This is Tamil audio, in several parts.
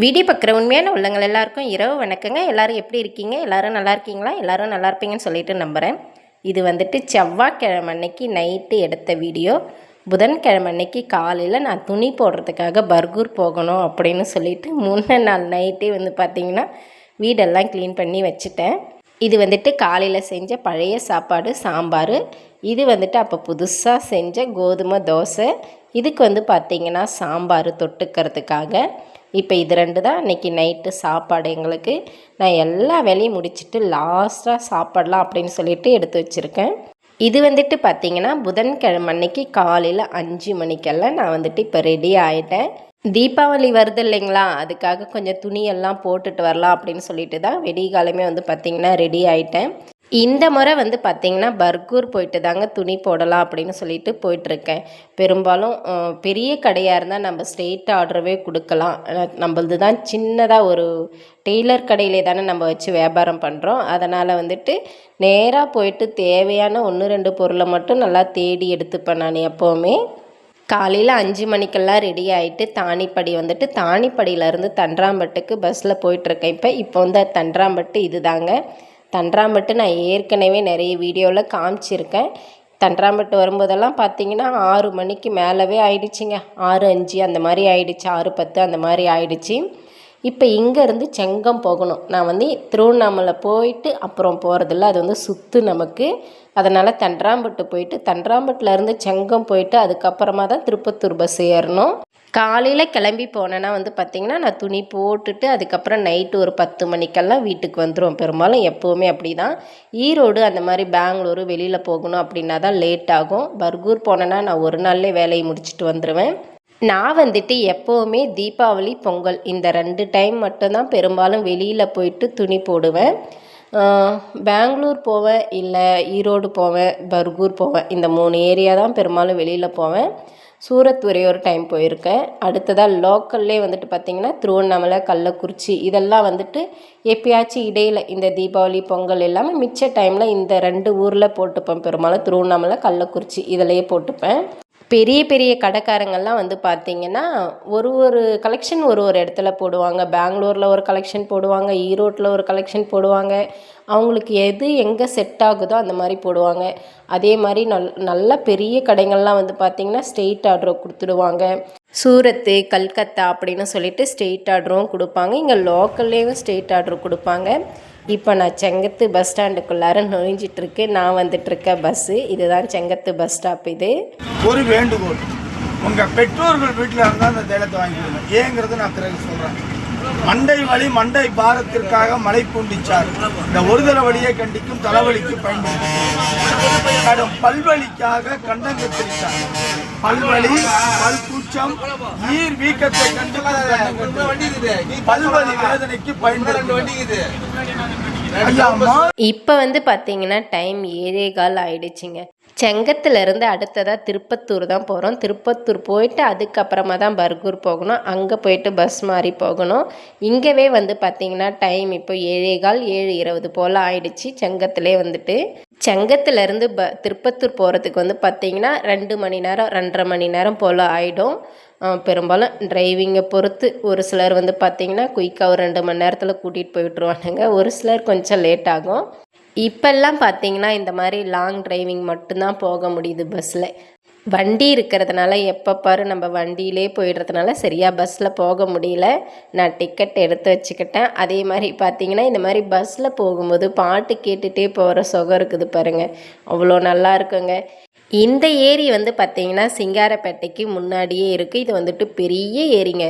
வீடியோ பார்க்குற உண்மையான உள்ளங்கள் எல்லாருக்கும் இரவு வணக்கங்க. எல்லாரும் எப்படி இருக்கீங்க? எல்லோரும் நல்லா இருக்கீங்களா? எல்லோரும் நல்லா இருப்பீங்கன்னு சொல்லிட்டு நம்புகிறேன் இது வந்துட்டு செவ்வாய்க்கிழமை அன்னைக்கு நைட்டு எடுத்த வீடியோ. புதன்கிழமை அன்னைக்கு காலையில் நான் துணி போடுறதுக்காக பர்கூர் போகணும் அப்படின்னு சொல்லிட்டு முன்ன நாள் நைட்டே வந்து பார்த்திங்கன்னா வீடெல்லாம் க்ளீன் பண்ணி வச்சுட்டேன். இது வந்துட்டு காலையில் செஞ்ச பழைய சாப்பாடு சாம்பார். இது வந்துட்டு அப்போ புதுசாக செஞ்ச கோதுமை தோசை. இதுக்கு வந்து பார்த்திங்கன்னா சாம்பார் தொட்டுக்கிறதுக்காக. இப்போ இது ரெண்டு தான். இன்றைக்கி நைட்டு சாப்பாடு எங்களுக்கு. நான் எல்லா வேலையும் முடிச்சுட்டு லாஸ்ட்டாக சாப்பிடலாம் அப்படின்னு சொல்லிட்டு எடுத்து வச்சுருக்கேன். இது வந்துட்டு பார்த்திங்கன்னா புதன்கிழமை அன்னைக்கு காலையில் அஞ்சு மணிக்கெல்லாம் நான் வந்துட்டு இப்போ ரெடி ஆகிட்டேன் தீபாவளி வருது இல்லைங்களா? அதுக்காக கொஞ்சம் துணியெல்லாம் போட்டுட்டு வரலாம் அப்படின்னு சொல்லிட்டு தான். வெடிகாலமே வந்து பார்த்திங்கன்னா ரெடி ஆகிட்டேன் இந்த முறை வந்து பார்த்திங்கன்னா பர்கூர் போயிட்டு தாங்க துணி போடலாம் அப்படின்னு சொல்லிட்டு போயிட்டுருக்கேன். பெரும்பாலும் பெரிய கடையாக இருந்தால் நம்ம ஸ்ட்ரெயிட் ஆர்டரவே கொடுக்கலாம். நம்மளது தான் சின்னதாக ஒரு டெய்லர் கடையிலே தானே நம்ம வச்சு வியாபாரம் பண்ணுறோம் அதனால் வந்துட்டு நேராக போயிட்டு தேவையான ஒன்று ரெண்டு பொருளை மட்டும் நல்லா தேடி எடுத்துப்பேன் நான் எப்போவுமே. காலையில் அஞ்சு மணிக்கெல்லாம் ரெடி ஆகிட்டு தானிப்படி வந்துட்டு தானிப்படியிலேருந்து தன்றாம்பட்டுக்கு பஸ்ஸில் போயிட்டுருக்கேன். இப்போ இப்போ வந்து தண்டராம்பட்டு இதுதாங்க. தண்டராம்பட்டு நான் ஏற்கனவே நிறைய வீடியோவில் காமிச்சிருக்கேன். தண்டராம்பட்டு வரும்போதெல்லாம் பார்த்தீங்கன்னா ஆறு மணிக்கு மேலவே ஆயிடுச்சுங்க. ஆறு அஞ்சு அந்த மாதிரி ஆயிடுச்சு. ஆறு பத்து அந்த மாதிரி ஆயிடுச்சு. இப்போ இங்கேருந்து செங்கம் போகணும். நான் வந்து திருவண்ணாமலை போயிட்டு அப்புறம் போகிறதில்ல அது வந்து சுற்று நமக்கு. அதனால் தண்டராம்பட்டு போயிட்டு தண்டராம்பட்டுல இருந்து செங்கம் போயிட்டு அதுக்கப்புறமா தான் திருப்பத்தூர் பஸ் ஏறணும். காலையில் கிளம்பி போனேன்னா வந்து பார்த்திங்கன்னா நான் துணி போட்டுட்டு அதுக்கப்புறம் நைட்டு ஒரு பத்து மணிக்கெல்லாம் வீட்டுக்கு வந்துடும் பெரும்பாலும் எப்போவுமே அப்படி தான் ஈரோடு அந்த மாதிரி பெங்களூரு வெளியில் போகணும் அப்படின்னா தான் லேட் ஆகும். பர்கூர் போனேன்னா நான் ஒரு நாள்லேயே வேலையை முடிச்சுட்டு வந்துடுவேன் நான் வந்துட்டு எப்போவுமே தீபாவளி பொங்கல் இந்த ரெண்டு டைம் மட்டும்தான் பெரும்பாலும் வெளியில் போயிட்டு துணி போடுவேன். பெங்களூர் போவேன் இல்லை ஈரோடு போவேன் பர்கூர் போவேன் இந்த மூணு ஏரியா தான் பெரும்பாலும் வெளியில் போவேன். சூரத் ஒரே ஒரு டைம் போயிருக்கேன். அடுத்ததாக லோக்கல்லே வந்துட்டு பார்த்திங்கன்னா திருவண்ணாமலை கள்ளக்குறிச்சி இதெல்லாம் வந்துட்டு எப்பயாச்சும் இடையில் இந்த தீபாவளி பொங்கல் எல்லாமே மிச்ச டைமில் இந்த ரெண்டு ஊரில் போட்டுப்பேன். பெரும்பாலும் திருவண்ணாமலை கள்ளக்குறிச்சி இதிலையே போட்டுப்பேன். பெரிய பெரிய கடைக்காரங்கள்லாம் வந்து பார்த்திங்கன்னா ஒரு ஒரு கலெக்ஷன் ஒரு ஒரு இடத்துல போடுவாங்க. பெங்களூரில் ஒரு கலெக்ஷன் போடுவாங்க ஈரோட்டில் ஒரு கலெக்ஷன் போடுவாங்க. அவங்களுக்கு எது எங்கே செட் ஆகுதோ அந்த மாதிரி போடுவாங்க. அதே மாதிரி நல் நல்ல பெரிய கடைகள்லாம் வந்து பார்த்திங்கன்னா ஸ்டெயிட் ஆர்டர் கொடுத்துடுவாங்க. சூரத்து கல்கத்தா அப்படின்னு சொல்லிட்டு ஸ்ட்ரெயிட் ஆர்டரும் கொடுப்பாங்க. இங்கே லோக்கல்லேயும் ஸ்டெயிட் ஆர்டர் கொடுப்பாங்க. இப்போ நான் செங்கத்து பஸ் ஸ்டாண்டுக்குள்ளார நுழைஞ்சிட்டு இருக்கேன் நான் வந்துட்டு இருக்க பஸ்ஸு இதுதான் செங்கத்து பஸ் ஸ்டாப் இது. ஒரு வேண்டுகோள். உங்க பெற்றோர்கள் வீட்டில் இருந்தால் அந்த தைலத்தை வாங்கி ஏங்கிறது நான் பிறகு சொல்கிறேன் மண்டை வலி மண்டை பாரத்திற்காக மலை பூண்டிச்சார். இந்த ஒருதல வழியை கண்டிக்கும் தலைவலிக்கு பயன்படுத்தும் கடும் பல்வலிக்காக கண்டங்கத்திரிச்சார் பல்வலி பல் கூச்சம் ஈர் வீக்கத்தை கண்டு. பல்வலி வேதனைக்கு மா இப்போ வந்து பார்த்தீங்கன்னா டைம் ஏழே கால் ஆயிடுச்சுங்க. செங்கத்துலேருந்து அடுத்ததாக திருப்பத்தூர் தான் போகிறோம் திருப்பத்தூர் போயிட்டு அதுக்கப்புறமா தான் பர்கூர் போகணும். அங்கே போயிட்டு பஸ் மாறி போகணும். இங்கேவே வந்து பார்த்தீங்கன்னா டைம் இப்போ ஏழே கால் ஏழு இருபது போல் ஆயிடுச்சு செங்கத்துலேயே வந்துட்டு. செங்கத்துலேருந்து ப திருப்பத்தூர் போகிறதுக்கு வந்து பார்த்தீங்கன்னா ரெண்டு மணி நேரம் ரெண்டரை மணி நேரம் போல் ஆகிடும் பெரும்பாலும் டிரைவிங்கை பொறுத்து ஒரு சிலர் வந்து பார்த்திங்கன்னா குயிக்காக ஒரு ரெண்டு மணி நேரத்தில் கூட்டிகிட்டு போய் விட்ருவானுங்க ஒரு சிலர் கொஞ்சம் லேட் ஆகும். இப்போல்லாம் பார்த்தீங்கன்னா இந்த மாதிரி லாங் டிரைவிங் மட்டும்தான் போக முடியுது பஸ்ஸில் வண்டி இருக்கிறதுனால எப்போ பாரு நம்ம வண்டியிலே போயிடுறதுனால சரியாக பஸ்ஸில் போக முடியல. நான் டிக்கெட் எடுத்து வச்சுக்கிட்டேன். அதே மாதிரி பார்த்தீங்கன்னா இந்த மாதிரி பஸ்ஸில் போகும்போது பாட்டு கேட்டுகிட்டே போகிற சுகம் இருக்குது பாருங்கள் அவ்வளோ நல்லா இருக்குங்க. இந்த ஏரி வந்து பார்த்தீங்கன்னா சிங்காரப்பேட்டைக்கு முன்னாடியே இருக்குது இது வந்துட்டு பெரிய ஏரிங்க.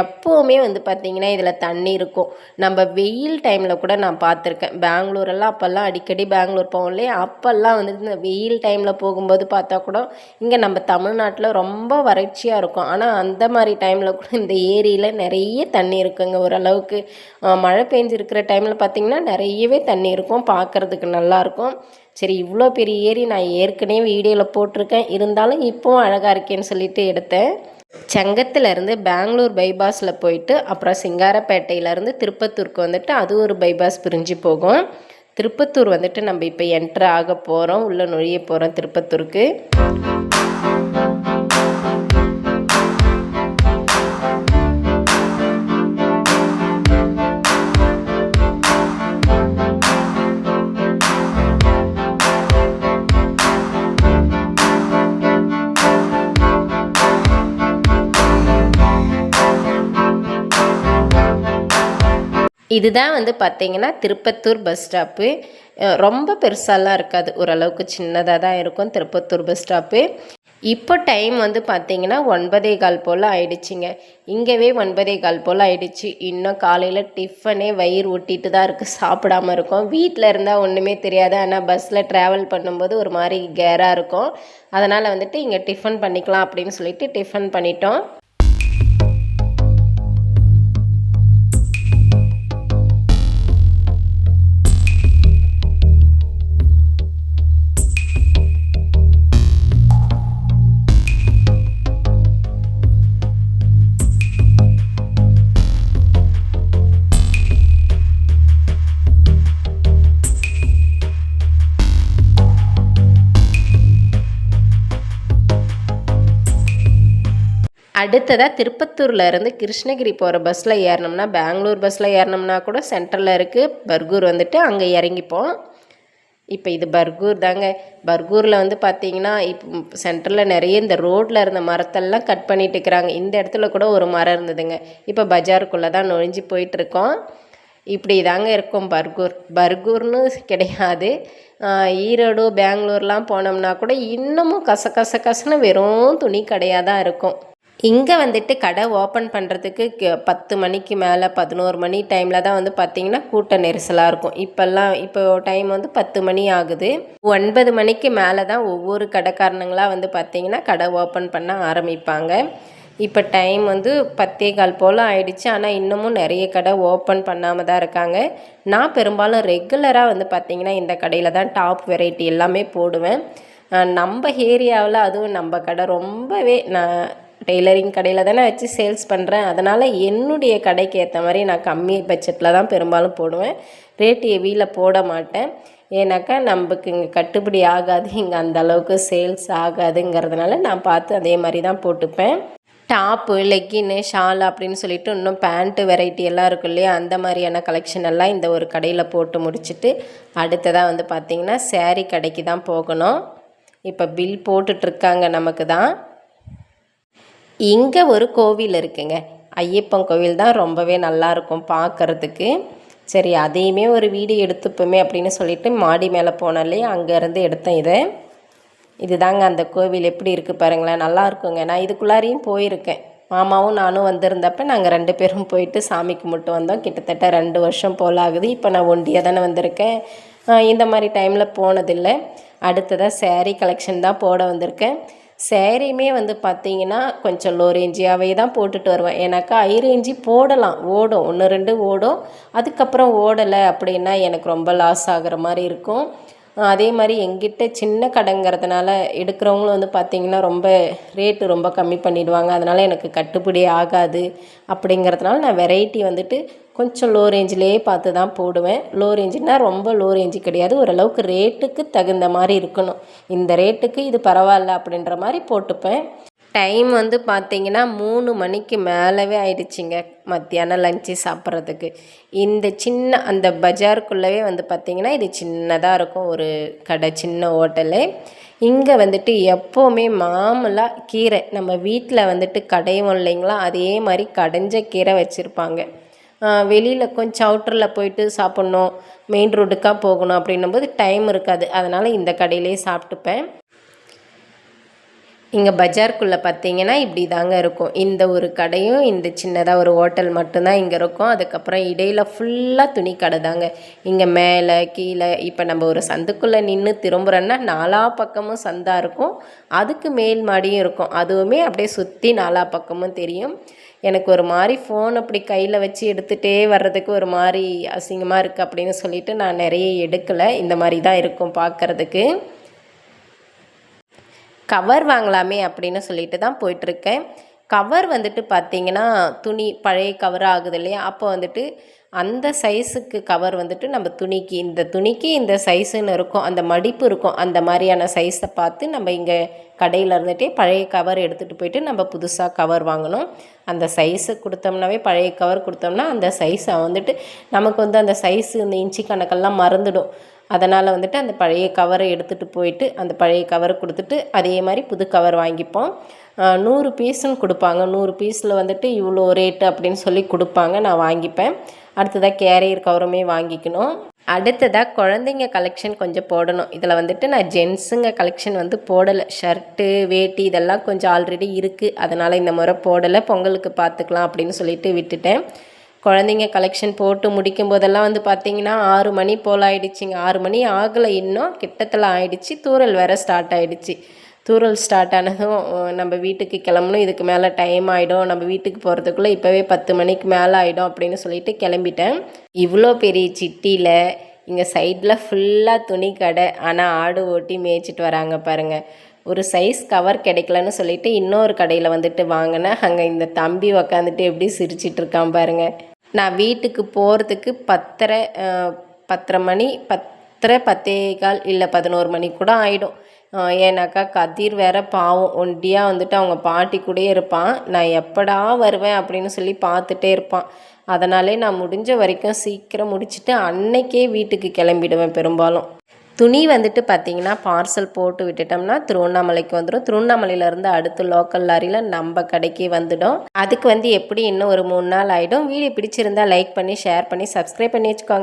எப்போவுமே வந்து பார்த்தீங்கன்னா இதில் தண்ணி இருக்கும். நம்ம வெயில் டைமில் கூட நான் பார்த்துருக்கேன். பெங்களூரெல்லாம் அப்போல்லாம் அடிக்கடி பெங்களூர் போவோம் இல்லையா? அப்போல்லாம் வந்துட்டு இந்த வெயில் டைமில் போகும்போது பார்த்தா கூட இங்கே நம்ம தமிழ்நாட்டில் ரொம்ப வறட்சியாக இருக்கும். ஆனால் அந்த மாதிரி டைமில் கூட இந்த ஏரியில் நிறைய தண்ணி இருக்குங்க ஓரளவுக்கு. மழை பெஞ்சிருக்கிற டைமில் பார்த்திங்கன்னா நிறையவே தண்ணி இருக்கும். பார்க்குறதுக்கு நல்லாயிருக்கும் சரி இவ்வளோ பெரிய ஏரி நான் ஏற்கனவே வீடியோவில் போட்டிருக்கேன். இருந்தாலும் இப்போவும் அழகாக இருக்கேன்னு சொல்லிட்டு எடுத்தேன். செங்கத்துலேருந்து பெங்களூர் பைபாஸில் போயிட்டு அப்புறம் சிங்காரப்பேட்டையிலேருந்து திருப்பத்தூருக்கு வந்துட்டு அது ஒரு பைபாஸ் பிரிஞ்சு போகும். திருப்பத்தூர் வந்துட்டு நம்ம இப்போ என்ட்ரு ஆக போகிறோம் உள்ளே நுழைய போகிறோம் திருப்பத்தூருக்கு. இதுதான் வந்து பார்த்தீங்கன்னா திருப்பத்தூர் பஸ் ஸ்டாப்பு ரொம்ப பெருசாலாம் இருக்காது. ஓரளவுக்கு சின்னதாக தான் இருக்கும் திருப்பத்தூர் பஸ் ஸ்டாப்பு இப்போ டைம் வந்து பார்த்தீங்கன்னா ஒன்பதே கால் போல் ஆயிடுச்சுங்க. இங்கேவே ஒன்பதே கால் போல் ஆயிடுச்சு. இன்னும் காலையில் டிஃபனே வயிறு ஒட்டிட்டு தான் இருக்குது சாப்பிடாம இருக்கோம். வீட்டில் இருந்தால் ஒன்றுமே தெரியாது. ஆனால் பஸ்ஸில் ட்ராவல் பண்ணும்போது ஒரு மாதிரி கேராக இருக்கும். அதனால் வந்துட்டு இங்கே டிஃபன் பண்ணிக்கலாம் அப்படின்னு சொல்லிட்டு டிஃபன் பண்ணிட்டோம். அடுத்ததாக திருப்பத்தூரில் இருந்து கிருஷ்ணகிரி போகிற பஸ்ஸில் ஏறினோம்னா பெங்களூர் பஸ்ஸில் ஏறினோம்னா கூட சென்ட்ரலில் இருக்குது பர்கூர் வந்துட்டு அங்கே இறங்கிப்போம். இப்போ இது பர்கூர் தாங்க. பர்கூரில் வந்து பார்த்தீங்கன்னா இப்போ சென்டரில் நிறைய இந்த ரோட்டில் இருந்த மரத்தெல்லாம் கட் பண்ணிட்டு இருக்கிறாங்க. இந்த இடத்துல கூட ஒரு மரம் இருந்ததுங்க. இப்போ பஜாருக்குள்ளே தான் நுழைஞ்சு போயிட்டுருக்கோம் இப்படி தாங்க இருக்கும் பர்கூர். பர்கூர்னு கிடையாது. ஈரோடு பெங்களூர்லாம் போனோம்னா கூட இன்னமும் கச கச கசன்னு வெறும் துணி கடையாக தான் இருக்கும். இங்கே வந்துட்டு கடை ஓப்பன் பண்ணுறதுக்கு பத்து மணிக்கு மேலே பதினோரு மணி டைமில் தான் வந்து பார்த்திங்கன்னா கூட்ட நெரிசலாக இருக்கும். இப்போல்லாம் இப்போ டைம் வந்து பத்து மணி ஆகுது. ஒன்பது மணிக்கு மேலே தான் ஒவ்வொரு கடைக்காரனுங்களாக வந்து பார்த்திங்கன்னா கடை ஓப்பன் பண்ண ஆரம்பிப்பாங்க. இப்போ டைம் வந்து பத்தே கால் போல் ஆயிடுச்சு. ஆனால் இன்னமும் நிறைய கடை ஓப்பன் பண்ணாமல் தான் இருக்காங்க. நான் பெரும்பாலும் ரெகுலராக வந்து பார்த்திங்கன்னா இந்த கடையில் தான் டாப் வெரைட்டி எல்லாமே போடுவேன். நம்ம ஏரியாவில் அதுவும் நம்ம கடை ரொம்பவே நான் டெய்லரிங் கடையில் தானே வச்சு சேல்ஸ் பண்ணுறேன் அதனால் என்னுடைய கடைக்கு ஏற்ற மாதிரி நான் கம்மி பட்ஜெட்டில் தான் பெரும்பாலும் போடுவேன். ரேட்டு ஹெவியில் போட மாட்டேன். ஏன்னாக்கா நமக்கு இங்கே கட்டுப்படி ஆகாது. இங்கே அந்த அளவுக்கு சேல்ஸ் ஆகாதுங்கிறதுனால நான் பார்த்து அதே மாதிரி தான் போட்டுப்பேன். டாப்பு லெக்கின்னு ஷால் அப்படின்னு சொல்லிட்டு இன்னும் பேண்ட்டு வெரைட்டி எல்லாம் இருக்கும் இல்லையா? அந்த மாதிரியான கலெக்ஷன் எல்லாம் இந்த ஒரு கடையில் போட்டு முடிச்சுட்டு அடுத்ததாக வந்து பார்த்திங்கன்னா சேரீ கடைக்கு தான் போகணும். இப்போ பில் போட்டுட்ருக்காங்க நமக்கு தான். இங்கே ஒரு கோவில் இருக்குங்க. ஐயப்பன் கோவில் தான் ரொம்பவே நல்லா இருக்கும் பார்க்கறதுக்கு சரி அதையுமே ஒரு வீடியோ எடுத்துப்போமே அப்படின்னு சொல்லிட்டு மாடி மேலே போனாலே அங்கேருந்து எடுத்தேன் இதை. இதுதாங்க அந்த கோவில் எப்படி இருக்குது பாருங்களேன் நல்லா இருக்குங்க. நான் இதுக்குள்ளாரையும் போயிருக்கேன். மாமாவும் நானும் வந்திருந்தப்ப நாங்கள் ரெண்டு பேரும் போயிட்டு சாமி கும்பிட்டு வந்தோம். கிட்டத்தட்ட ரெண்டு வருஷம் போல் ஆகுது. இப்போ நான் ஒண்டியாக தானே வந்திருக்கேன். இந்த மாதிரி டைமில் போனதில்லை. அடுத்ததாக சேரீ கலெக்ஷன் தான் போட வந்திருக்கேன். சேரீயுமே வந்து பார்த்தீங்கன்னா கொஞ்சம் லோ ரேஞ்சியாகவே தான் போட்டுட்டு வருவேன். ஏன்னாக்கா ஹை ரேஞ்சி போடலாம். ஓடும். ஒன்று ரெண்டு ஓடும். அதுக்கப்புறம் ஓடலை அப்படின்னா எனக்கு ரொம்ப லாஸ் ஆகிற மாதிரி இருக்கும். அதே மாதிரி எங்கிட்ட சின்ன கடைங்கிறதுனால எடுக்கிறவங்களும் வந்து பார்த்திங்கன்னா ரொம்ப ரேட்டு ரொம்ப கம்மி பண்ணிடுவாங்க. அதனால் எனக்கு கட்டுப்படி ஆகாது அப்படிங்கிறதுனால நான் வெரைட்டி வந்துட்டு கொஞ்சம் லோ ரேஞ்சிலேயே பார்த்து தான் போடுவேன். லோ ரேஞ்சுனா ரொம்ப லோ ரேஞ்சு கிடையாது. ஓரளவுக்கு ரேட்டுக்கு தகுந்த மாதிரி இருக்கணும். இந்த ரேட்டுக்கு இது பரவாயில்ல அப்படின்ற மாதிரி போட்டுப்பேன். டைம் வந்து பார்த்தீங்கன்னா மூணு மணிக்கு மேலவே ஆயிடுச்சுங்க மத்தியானம் லஞ்சு சாப்பிட்றதுக்கு. இந்த சின்ன அந்த பஜாருக்குள்ளவே வந்து பார்த்திங்கன்னா இது சின்னதாக இருக்கும் ஒரு கடை சின்ன ஹோட்டலு. இங்கே வந்துட்டு எப்போவுமே மாமூலாக கீரை நம்ம வீட்டில் வந்துட்டு கடையும் இல்லைங்களா அதே மாதிரி கடைஞ்ச கீரை வச்சுருப்பாங்க. வெளியில் கொஞ்சம் அவுட்டரில் போயிட்டு சாப்பிட்ணும் மெயின் ரோடுக்காக போகணும் அப்படின்னும் போது டைம் இருக்காது. அதனால் இந்த கடையிலே சாப்பிட்டுப்பேன். இங்கே பஜாருக்குள்ளே பார்த்தீங்கன்னா இப்படி தாங்க இருக்கும். இந்த ஒரு கடையும் இந்த சின்னதாக ஒரு ஹோட்டல் மட்டும்தான் இங்கே இருக்கும். அதுக்கப்புறம் இடையில் ஃபுல்லாக துணி கடை தாங்க. இங்கே மேலே கீழே இப்போ நம்ம ஒரு சந்துக்குள்ளே நின்று திரும்புகிறோன்னா நாலா பக்கமும் சந்தா இருக்கும். அதுக்கு மேல் மாடியும் இருக்கும். அதுவுமே அப்படியே சுற்றி நாலா பக்கமும் தெரியும். எனக்கு ஒரு மாதிரி ஃபோன் அப்படி கையில் வச்சு எடுத்துகிட்டே வர்றதுக்கு ஒரு மாதிரி அசிங்கமாக இருக்குது அப்படின்னு சொல்லிட்டு நான் நிறைய எடுக்கலை. இந்த மாதிரி தான் இருக்கும் பார்க்குறதுக்கு கவர் வாங்கலாமே அப்படின்னு சொல்லிட்டு தான் போயிட்டுருக்கேன். கவர் வந்துட்டு பார்த்தீங்கன்னா துணி பழைய கவர் ஆகுது இல்லையா? அப்போ வந்துட்டு அந்த சைஸுக்கு கவர் வந்துட்டு நம்ம துணிக்கு இந்த துணிக்கு இந்த சைஸுன்னு இருக்கும் அந்த மடிப்பு இருக்கும் அந்த மாதிரியான சைஸை பார்த்து நம்ம இங்கே கடையில் இருந்துகிட்டே பழைய கவர் எடுத்துகிட்டு போயிட்டு நம்ம புதுசாக கவர் வாங்கணும். அந்த சைஸு கொடுத்தோம்னாவே பழைய கவர் கொடுத்தோம்னா அந்த சைஸை வந்துட்டு நமக்கு வந்து அந்த சைஸு இந்த இன்ச்சி கணக்கெல்லாம் மறந்துடும். அதனால் வந்துட்டு அந்த பழைய கவரை எடுத்துகிட்டு போயிட்டு அந்த பழைய கவரை கொடுத்துட்டு அதே மாதிரி புது கவர் வாங்கிப்போம். நூறு பீஸுன்னு கொடுப்பாங்க. நூறு பீஸில் வந்துட்டு இவ்வளோ ரேட்டு அப்படின்னு சொல்லி கொடுப்பாங்க. நான் வாங்கிப்பேன். அடுத்ததாக கேரியர் கவருமே வாங்கிக்கணும். அடுத்ததாக குழந்தைங்க கலெக்ஷன் கொஞ்சம் போடணும். இதில் வந்துட்டு நான் ஜென்ஸுங்க கலெக்ஷன் வந்து போடலை. ஷர்ட்டு வேட்டி இதெல்லாம் கொஞ்சம் ஆல்ரெடி இருக்குது அதனால் இந்த முறை போடலை. பொங்கலுக்கு பார்த்துக்கலாம் அப்படின்னு சொல்லிட்டு விட்டுட்டேன். குழந்தைங்க கலெக்ஷன் போட்டு முடிக்கும் போதெல்லாம் வந்து பார்த்தீங்கன்னா ஆறு மணி போல் ஆயிடுச்சுங்க. ஆறு மணி ஆகலை இன்னும். கிட்டத்தில் ஆயிடுச்சு. தூரல் வேறு ஸ்டார்ட் ஆகிடுச்சு தூரல் ஸ்டார்ட் ஆனதும் நம்ம வீட்டுக்கு கிளம்பணும். இதுக்கு மேலே டைம் ஆகிடும் நம்ம வீட்டுக்கு போகிறதுக்குள்ளே இப்போவே பத்து மணிக்கு மேலே ஆகிடும் அப்படின்னு சொல்லிட்டு கிளம்பிட்டேன். இவ்வளோ பெரிய சிட்டியில் இங்கே சைடில் ஃபுல்லாக துணி கடை. ஆனால் ஆடு ஓட்டி மேய்ச்சிட்டு வராங்க பாருங்கள் ஒரு சைஸ் கவர் கிடைக்கலன்னு சொல்லிட்டு இன்னொரு கடையில் வந்துட்டு வாங்கினேன். அங்கே இந்த தம்பி உக்காந்துட்டு எப்படி சிரிச்சிட்டு இருக்கான் பாருங்கள் நான் வீட்டுக்கு போகிறதுக்கு பத்தரை பத்தரை மணி பத்தரை பத்தே கால் இல்லை பதினோரு மணி கூட ஆகிடும் ஏன்னாக்கா கதிர் வேற பாவம். ஒண்டியாக வந்துட்டு அவங்க பாட்டி கூடயே இருப்பான். நான் எப்படா வருவேன் அப்படின்னு சொல்லி பார்த்துட்டே இருப்பான். அதனாலே நான் முடிஞ்ச வரைக்கும் சீக்கிரம் முடிச்சுட்டு அன்னைக்கே வீட்டுக்கு கிளம்பிடுவேன் பெரும்பாலும். துணி வந்துட்டு பார்த்தீங்கன்னா பார்சல் போட்டு விட்டுட்டோம்னா திருவண்ணாமலைக்கு வந்துடும் திருவண்ணாமலையிலேருந்து அடுத்து லோக்கல் லாரியில் நம்ம கடைக்கு வந்துடும். அதுக்கு வந்து எப்படி இன்னும் ஒரு மூணு நாள் ஆகிடும் வீடியோ பிடிச்சிருந்தா லைக் பண்ணி ஷேர் பண்ணி சப்ஸ்கிரைப் பண்ணி வச்சுக்கோங்க.